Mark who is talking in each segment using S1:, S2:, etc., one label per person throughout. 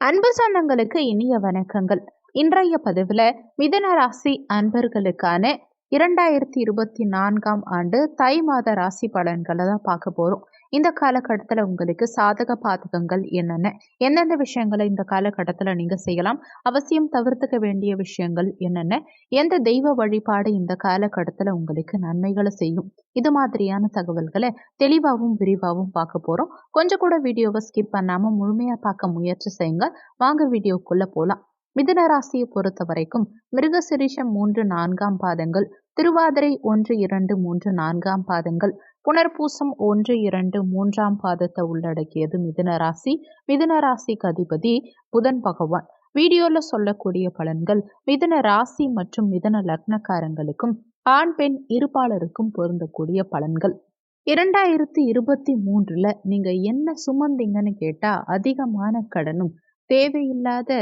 S1: அன்பு சொந்தங்களுக்கு இனிய வணக்கங்கள். இன்றைய பதிவில் மிதன ராசி அன்பர்களுக்கான இரண்டாயிரத்தி இருபத்தி நான்காம் ஆண்டு தை மாத ராசி பலன்களை தான் பார்க்க போகிறோம் இந்த காலகட்டத்தில் உங்களுக்கு சாதக பாதகங்கள் என்னென்ன? எந்தெந்த விஷயங்களை இந்த காலகட்டத்தில் நீங்கள் செய்யலாம்? அவசியம் தவிர்த்துக்க வேண்டிய விஷயங்கள் என்னென்ன? எந்த தெய்வ வழிபாடு இந்த காலகட்டத்தில் உங்களுக்கு நன்மைகளை செய்யும்? இது மாதிரியான தகவல்களை தெளிவாகவும் விரிவாகவும் பார்க்க போகிறோம் கொஞ்சம் கூட வீடியோவை ஸ்கிப் பண்ணாமல் முழுமையாக பார்க்க முயற்சி செய்யுங்க. வாங்க வீடியோக்குள்ளே போகலாம் மிதுன ராசியை பொறுத்த வரைக்கும் மிருகசிரிஷம் மூன்று நான்காம் பாதங்கள் திருவாதிரை ஒன்று இரண்டு மூன்று நான்காம் பாதங்கள் புனர்பூசம் ஒன்று இரண்டு மூன்றாம் பாதத்தை உள்ளடக்கியது மிதுன ராசி. மிதுன ராசிக்கு அதிபதி புதன் பகவான். வீடியோவில் சொல்லக்கூடிய பலன்கள் மிதுன ராசி மற்றும் மிதுன லக்னக்காரங்களுக்கும் ஆண் பெண் இருப்பாளருக்கும் பொருந்தக்கூடிய பலன்கள். இரண்டாயிரத்தி இருபத்தி மூன்றுல நீங்க என்ன சுமந்தீங்கன்னு கேட்டா அதிகமான கடனும் தேவையில்லாத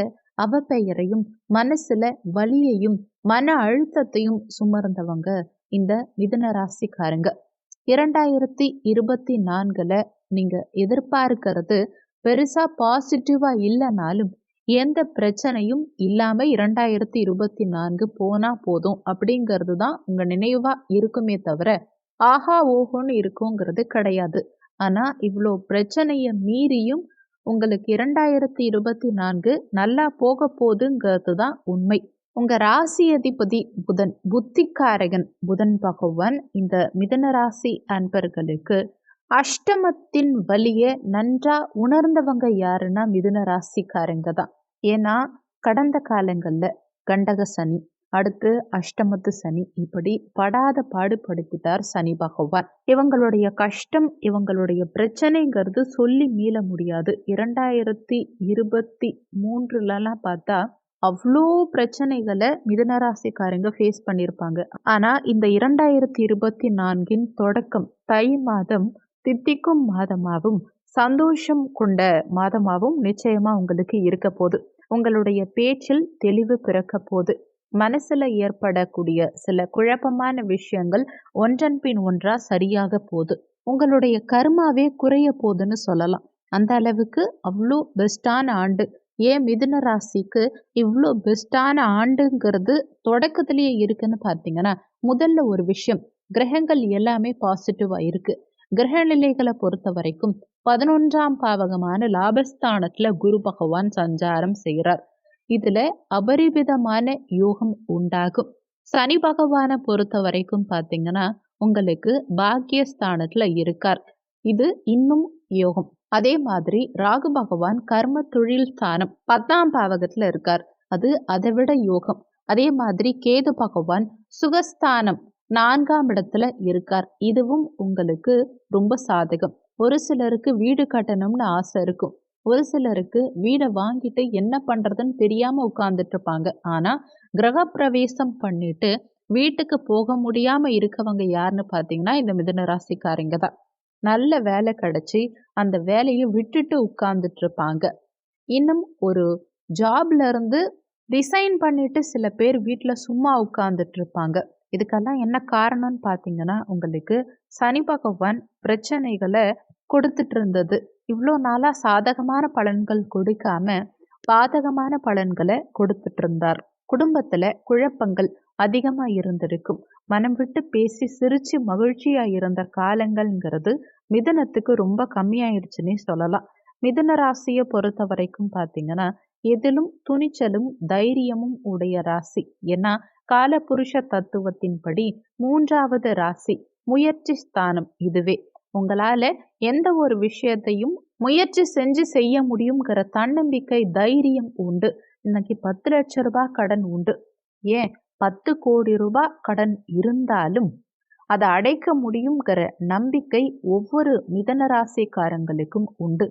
S1: அவப்பெயரையும் மனசுல வலியையும் மன அழுத்தத்தையும் சுமர்ந்தவங்க இந்த மிதுன ராசிக்காரங்க. இரண்டாயிரத்தி இருபத்தி நான்கில் நீங்கள் எதிர்பார்க்கிறது பெருசாக பாசிட்டிவாக இல்லைனாலும் எந்த பிரச்சனையும் இல்லாமல் இரண்டாயிரத்தி இருபத்தி நான்கு போனால் போதும் அப்படிங்கிறது தான் உங்கள் நினைவாக இருக்குமே தவிர ஆஹா ஓஹோன்னு இருக்குங்கிறது கிடையாது. ஆனால் இவ்வளோ பிரச்சனையை மீறியும் உங்களுக்கு இரண்டாயிரத்தி இருபத்தி நான்கு நல்லா போக போகுதுங்கிறது தான் உண்மை. உங்க ராசி அதிபதி புதன் புத்திக்காரகன் புதன் பகவான் இந்த மிதன ராசி அன்பர்களுக்கு அஷ்டமத்தின் வழிய நன்றா உணர்ந்தவங்க யாருன்னா மிதுன ராசிக்காரங்க தான். ஏன்னா கடந்த காலங்களில் கண்டக சனி அடுத்து அஷ்டமத்து சனி இப்படி படாத பாடுபடுத்திட்டார் சனி பகவான். இவங்களுடைய கஷ்டம் இவங்களுடைய பிரச்சனைங்கிறது சொல்லி மீள முடியாது. இரண்டாயிரத்தி இருபத்தி மூன்றுலலாம் பார்த்தா அவ்வளோ பிரச்சனைகளை மிதனராசிக்காரங்க ஃபேஸ் பண்ணியிருப்பாங்க ஆனால் இந்த இரண்டாயிரத்தி இருபத்தி நான்கின் தொடக்கம் தை மாதம் தித்திக்கும் மாதமாகவும் சந்தோஷம் கொண்ட மாதமாகவும் நிச்சயமாக உங்களுக்கு இருக்க போகுது உங்களுடைய பேச்சில் தெளிவு பிறக்க போகுது மனசில் ஏற்படக்கூடிய சில குழப்பமான விஷயங்கள் ஒன்றன் பின் ஒன்றாக சரியாக போகுது உங்களுடைய கர்மாவே குறைய போகுதுன்னு சொல்லலாம். அந்த அளவுக்கு அவ்வளோ பெஸ்டான ஆண்டு ஏன் மிதுன ராசிக்கு இவ்வளோ பெஸ்டான ஆண்டுங்கிறது தொடக்கத்திலேயே இருக்குன்னு பார்த்தீங்கன்னா முதல்ல ஒரு விஷயம் கிரகங்கள் எல்லாமே பாசிட்டிவாக இருக்குது கிரக நிலைகளை பொறுத்த வரைக்கும் பதினொன்றாம் பாவகமான லாபஸ்தானத்தில் குரு பகவான் சஞ்சாரம் செய்கிறார் இதுல அபரிவிதமான யோகம் உண்டாகும். சனி பகவானை பொறுத்த வரைக்கும் பார்த்தீங்கன்னா உங்களுக்கு பாக்கியஸ்தானத்துல இருக்கார். இது இன்னும் யோகம். அதே மாதிரி ராகு பகவான் கர்ம தொழில் ஸ்தானம் பத்தாம் பாவகத்துல இருக்கார். அது அதை விட யோகம். அதே மாதிரி கேது பகவான் சுகஸ்தானம் நான்காம் இடத்துல இருக்கார். இதுவும் உங்களுக்கு ரொம்ப சாதகம். ஒரு சிலருக்கு வீடு கட்டணும்னு ஆசை இருக்கும். ஒரு சிலருக்கு வீடை வாங்கிட்டு என்ன பண்ணுறதுன்னு தெரியாமல் உட்காந்துட்டு இருப்பாங்க. ஆனால் கிரகப்பிரவேசம் பண்ணிட்டு வீட்டுக்கு போக முடியாமல் இருக்கவங்க யாருன்னு பார்த்தீங்கன்னா இந்த மிதன ராசிக்காரங்க தான். நல்ல வேலை கிடச்சி அந்த வேலையை விட்டுட்டு உட்கார்ந்துட்டு இருப்பாங்க. இன்னும் ஒரு ஜாப்ல இருந்து ரிசைன் பண்ணிட்டு சில பேர் வீட்டில் சும்மா உட்கார்ந்துட்டு இருப்பாங்க. இதுக்கெல்லாம் என்ன காரணம்னு பார்த்தீங்கன்னா உங்களுக்கு சனி பகவான் பிரச்சனைகளை கொடுத்துட்டு இருந்தது. இவ்வளோ நாளாக சாதகமான பலன்கள் கொடுக்காம பாதகமான பலன்களை கொடுத்துட்டு இருந்தார். குடும்பத்தில் குழப்பங்கள் அதிகமாக இருந்திருக்கும். மனம் விட்டு பேசி சிரித்து மகிழ்ச்சியாக இருந்த காலங்கள்ங்கிறது மிதனத்துக்கு ரொம்ப கம்மியாயிடுச்சுன்னே சொல்லலாம். மிதன ராசியை பொறுத்த வரைக்கும் பார்த்தீங்கன்னா எதிலும் துணிச்சலும் தைரியமும் உடைய ராசி. ஏன்னா காலபுருஷ தத்துவத்தின்படி மூன்றாவது ராசி முயற்சி ஸ்தானம் இதுவே. உங்களால் எந்த ஒரு விஷயத்தையும் முயற்சி செஞ்சு செய்ய முடியுங்கிற தன்னம்பிக்கை தைரியம் உண்டு. இன்னைக்கு பத்து லட்ச ரூபாய் கடன் உண்டு. ஏன்? பத்து கோடி ரூபாய் கடன் இருந்தாலும் அதை அடைக்க முடியுங்கிற நம்பிக்கை ஒவ்வொரு மிதனராசிக்காரங்களுக்கும் உண்டு.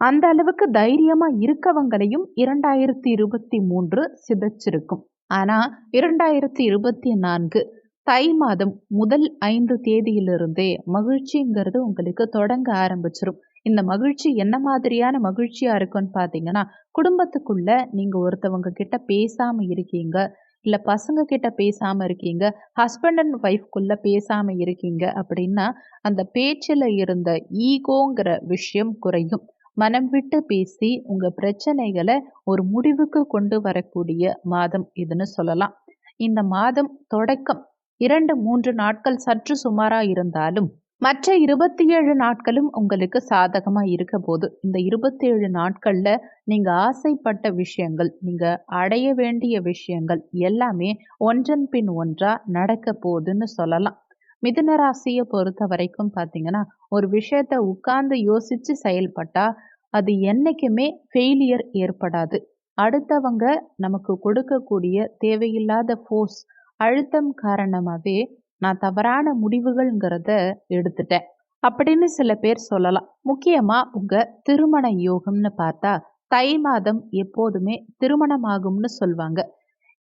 S1: அந்த அளவுக்கு தைரியமா இருக்கவங்களையும் இரண்டாயிரத்தி இருபத்தி மூன்று சிதைச்சிருக்கும். ஆனா இரண்டாயிரத்தி இருபத்தி நான்கு தை மாதம் முதல் ஐந்து தேதியிலிருந்தே மகிழ்ச்சிங்கிறது உங்களுக்கு தொடங்க ஆரம்பிச்சிரும். இந்த மகிழ்ச்சி என்ன மாதிரியான மகிழ்ச்சியா இருக்குன்னு பார்த்தீங்கன்னா குடும்பத்துக்குள்ள நீங்க ஒருத்தவங்க கிட்ட பேசாம இருக்கீங்க. இல்லை பசங்க கிட்ட பேசாமல் இருக்கீங்க ஹஸ்பண்ட் அண்ட் ஒய்ஃப்குள்ளே பேசாமல் இருக்கீங்க அப்படின்னா அந்த பேச்சில் இருந்த ஈகோங்கிற விஷயம் குறையும். மனம் விட்டு பேசி உங்கள் பிரச்சனைகளை ஒரு முடிவுக்கு கொண்டு வரக்கூடிய மாதம் இதுன்னு சொல்லலாம். இந்த மாதம் தொடக்கம் இரண்டு மூன்று நாட்கள் சற்று சுமாராக இருந்தாலும் மற்ற இருபத்தி ஏழு நாட்களும் உங்களுக்கு சாதகமாக இருக்க போது இந்த இருபத்தி ஏழு நாட்களில் நீங்கள் ஆசைப்பட்ட விஷயங்கள் நீங்கள் அடைய வேண்டிய விஷயங்கள் எல்லாமே ஒன்றன் பின் ஒன்றாக நடக்க போகுதுன்னு சொல்லலாம். மிதுன ராசியை பொறுத்த வரைக்கும் பார்த்தீங்கன்னா ஒரு விஷயத்த உட்கார்ந்து யோசித்து செயல்பட்டால் அது என்றைக்குமே ஃபெயிலியர் ஏற்படாது. அடுத்தவங்க நமக்கு கொடுக்கக்கூடிய தேவையில்லாத ஃபோர்ஸ் அழுத்தம் காரணமாகவே நான் தவறான முடிவுகள்ங்கிறத எடுத்துட்டேன். அப்படின்னு சில பேர் சொல்லலாம். முக்கியமாக உங்கள் திருமண யோகம்னு பார்த்தா தை மாதம் எப்போதுமே திருமணமாகும்னு சொல்லுவாங்க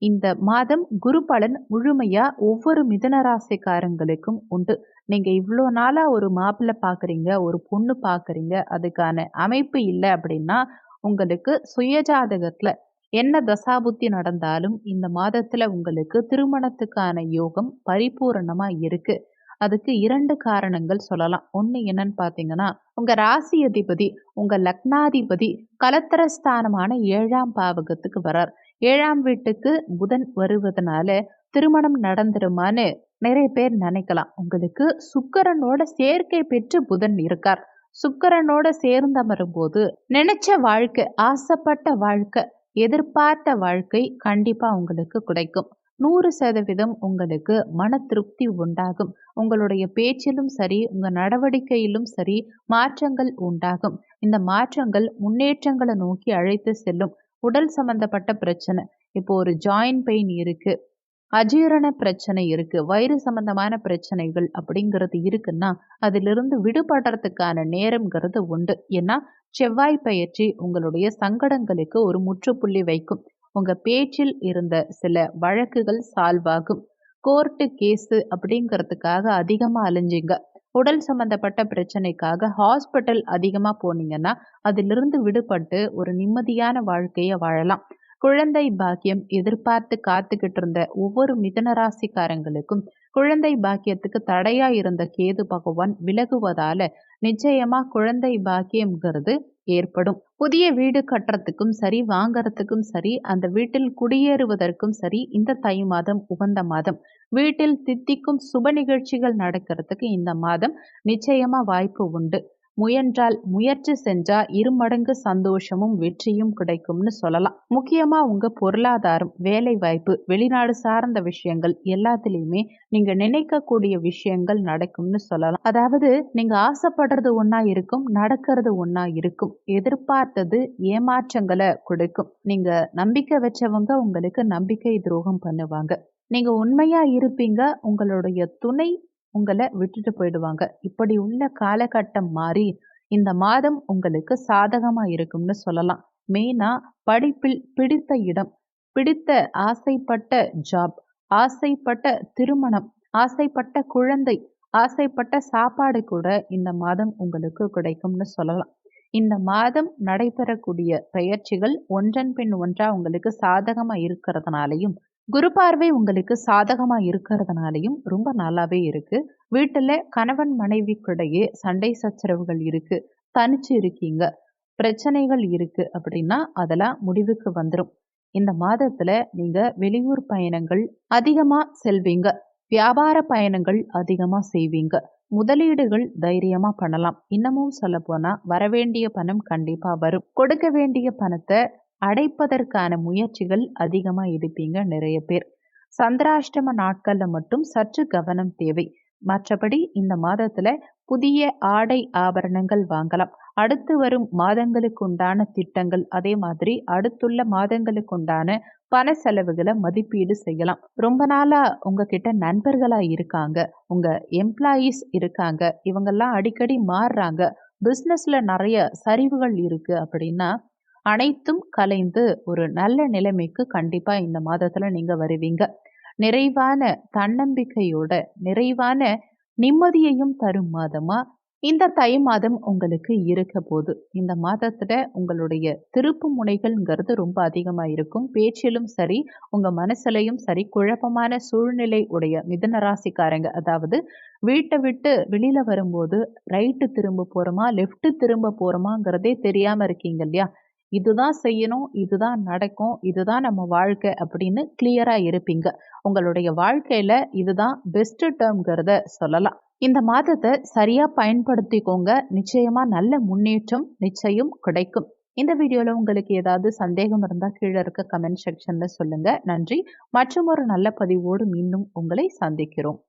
S1: இந்த மாதம் குரு பலன் முழுமையாக ஒவ்வொரு மிதனராசிக்காரங்களுக்கும் உண்டு. நீங்கள் இவ்வளோ நாளாக ஒரு மாப்பிள்ளை பார்க்குறீங்க ஒரு பொண்ணு பார்க்குறீங்க அதுக்கான அமைப்பு இல்லை அப்படின்னா உங்களுக்கு சுயஜாதகத்தில் என்ன தசாபுத்தி நடந்தாலும் இந்த மாதத்தில் உங்களுக்கு திருமணத்துக்கான யோகம் பரிபூரணமாக இருக்குது அதுக்கு இரண்டு காரணங்கள் சொல்லலாம். ஒன்று என்னன்னு பார்த்தீங்கன்னா உங்கள் ராசி அதிபதி உங்கள் லக்னாதிபதி கலத்தரஸ்தானமான ஏழாம் பாவகத்துக்கு வரார். ஏழாம் வீட்டுக்கு புதன் வருவதனால திருமணம் நடந்துருமான்னு நிறைய பேர் நினைக்கலாம். உங்களுக்கு சுக்கரனோட சேர்க்கை பெற்று புதன் இருக்கார். சுக்கரனோட சேர்ந்தமரும் போது நினைச்ச வாழ்க்கை ஆசைப்பட்ட வாழ்க்கை எதிர்பார்த்த வாழ்க்கை கண்டிப்பாக உங்களுக்கு கிடைக்கும். நூறு சதவீதம் உங்களுக்கு மன திருப்தி உண்டாகும். உங்களுடைய பேச்சிலும் சரி உங்கள் நடவடிக்கையிலும் சரி மாற்றங்கள் உண்டாகும். இந்த மாற்றங்கள் முன்னேற்றங்களை நோக்கி அழைத்து செல்லும். உடல் சம்பந்தப்பட்ட பிரச்சனை. இப்போ ஒரு ஜாயின் பெயின் இருக்குது அஜீரண பிரச்சனை இருக்கு வயிறு சம்பந்தமான பிரச்சனைகள் அப்படிங்கிறது இருக்குன்னா அதிலிருந்து விடுபடுறதுக்கான நேரம்ங்கிறது உண்டு. ஏன்னா செவ்வாய் பயிற்சி உங்களுடைய சங்கடங்களுக்கு ஒரு முற்றுப்புள்ளி வைக்கும். உங்க பேச்சில் இருந்த சில வழக்குகள் சால்வ் ஆகும். கோர்ட்டு கேஸு அப்படிங்கிறதுக்காக அதிகமாக அலைஞ்சிங்க. உடல் சம்பந்தப்பட்ட பிரச்சனைக்காக ஹாஸ்பிட்டல் அதிகமாக போனீங்கன்னா அதிலிருந்து விடுபட்டு ஒரு நிம்மதியான வாழ்க்கையை வாழலாம். குழந்தை பாக்கியம் எதிர்பார்த்து காத்துக்கிட்டு இருந்த ஒவ்வொரு மிதனராசிக்காரங்களுக்கும் குழந்தை பாக்கியத்துக்கு தடையா இருந்த கேது பகவான் விலகுவதால நிச்சயமா குழந்தை பாக்கியம்ங்கிறது ஏற்படும். புதிய வீடு கட்டுறதுக்கும் சரி வாங்கறதுக்கும் சரி அந்த வீட்டில் குடியேறுவதற்கும் சரி இந்த தை மாதம் உகந்த மாதம். வீட்டில் தித்திக்கும் சுப நிகழ்ச்சிகள் நடக்கிறதுக்கு இந்த மாதம் நிச்சயமா வாய்ப்பு உண்டு. முயன்றால் முயற்சி செஞ்சா இருமடங்கு சந்தோஷமும் வெற்றியும் கிடைக்கும்னு சொல்லலாம். முக்கியமா உங்க பொருளாதாரம் வேலை வாய்ப்பு வெளிநாடு சார்ந்த விஷயங்கள் எல்லாத்துலேயுமே நீங்க நினைக்கக்கூடிய விஷயங்கள் நடக்கும்னு சொல்லலாம். அதாவது நீங்க ஆசைப்படுறது ஒன்றா இருக்கும் நடக்கிறது ஒன்றா இருக்கும். எதிர்பார்த்தது ஏமாற்றங்களை கொடுக்கும். நீங்க நம்பிக்கை வச்சவங்க உங்களுக்கு நம்பிக்கை துரோகம் பண்ணுவாங்க. நீங்க உண்மையா இருப்பீங்க உங்களுடைய துணை உங்களை விட்டுட்டு போயிடுவாங்க. இப்படி உள்ள காலகட்டம் மாறி இந்த மாதம் உங்களுக்கு சாதகமாக இருக்கும்னு சொல்லலாம். மெயினாக படிப்பில் பிடித்த இடம் பிடித்த ஆசைப்பட்ட ஜாப் ஆசைப்பட்ட திருமணம் ஆசைப்பட்ட குழந்தை ஆசைப்பட்ட சாப்பாடு கூட இந்த மாதம் உங்களுக்கு கிடைக்கும்னு சொல்லலாம். இந்த மாதம் நடைபெறக்கூடிய பயிற்சிகள் ஒன்றன் பின் ஒன்றா உங்களுக்கு சாதகமாக இருக்கிறதுனாலையும் குரு பார்வை உங்களுக்கு சாதகமாக இருக்கிறதுனாலையும் ரொம்ப நல்லாவே இருக்குது வீட்டில் கணவன் மனைவிக்கிடையே சண்டை சச்சரவுகள் இருக்குது தனிச்சு இருக்கீங்க. பிரச்சனைகள் இருக்குது அப்படின்னா அதெல்லாம் முடிவுக்கு வந்துடும் இந்த மாதத்தில் நீங்கள் வெளியூர் பயணங்கள் அதிகமாக செல்வீங்க. வியாபார பயணங்கள் அதிகமாக செய்வீங்க. முதலீடுகள் தைரியமாக பண்ணலாம். இன்னமும் சொல்ல போனா வரவேண்டிய பணம் கண்டிப்பாக வரும். கொடுக்க வேண்டிய பணத்தை அடைப்பதற்கான முயற்சிகள் அதிகமாக எடுப்பீங்க நிறைய பேர். சந்திராஷ்டம நாட்களில் மட்டும் சற்று கவனம் தேவை. மற்றபடி இந்த மாதத்தில் புதிய ஆடை ஆபரணங்கள் வாங்கலாம். அடுத்து வரும் மாதங்களுக்கு உண்டான திட்டங்கள் அதே மாதிரி அடுத்துள்ள மாதங்களுக்கு உண்டான பண செலவுகளை மதிப்பீடு செய்யலாம். ரொம்ப நாளாக உங்ககிட்ட நண்பர்களாக இருக்காங்க உங்கள் எம்ப்ளாயீஸ் இருக்காங்க இவங்கெல்லாம் அடிக்கடி மாறுறாங்க. பிஸ்னஸில் நிறைய சரிவுகள் இருக்குது அப்படின்னா அனைத்தும் கலைந்து ஒரு நல்ல நிலைமைக்கு கண்டிப்பாக இந்த மாதத்தில் நீங்கள் வருவீங்க. நிறைவான தன்னம்பிக்கையோட நிறைவான நிம்மதியையும் தரும் மாதமாக இந்த தை மாதம் உங்களுக்கு இருக்க போது இந்த மாதத்துல உங்களுடைய திருப்பு முனைகள்ங்கிறது ரொம்ப அதிகமாக இருக்கும். பேச்சிலும் சரி உங்க மனசுலையும் சரி குழப்பமான சூழ்நிலை உடைய மிதன ராசிக்காரங்க அதாவது வீட்டை விட்டு வெளியில வரும்போது ரைட்டு திரும்ப போறோமா லெஃப்ட் திரும்ப போறோமாங்கிறதே தெரியாம இருக்கீங்க இல்லையா? இதுதான் செய்யணும் இதுதான் நடக்கும் இதுதான் நம்ம வாழ்க்கை அப்படின்னு கிளியரா இருப்பீங்க. உங்களுடைய வாழ்க்கையில இதுதான் பெஸ்ட் டேர்ம்ங்கிறத சொல்லலாம். இந்த மாதத்தை சரியாக பயன்படுத்திக்கோங்க. நிச்சயமாக நல்ல முன்னேற்றம் நிச்சயம் கிடைக்கும். இந்த வீடியோவில் உங்களுக்கு ஏதாவது சந்தேகம் இருந்தால் கீழே இருக்க கமெண்ட் செக்ஷனில் சொல்லுங்கள் நன்றி. மற்றும் ஒரு நல்ல பதிவோடு மீண்டும் உங்களை சந்திக்கிறோம்.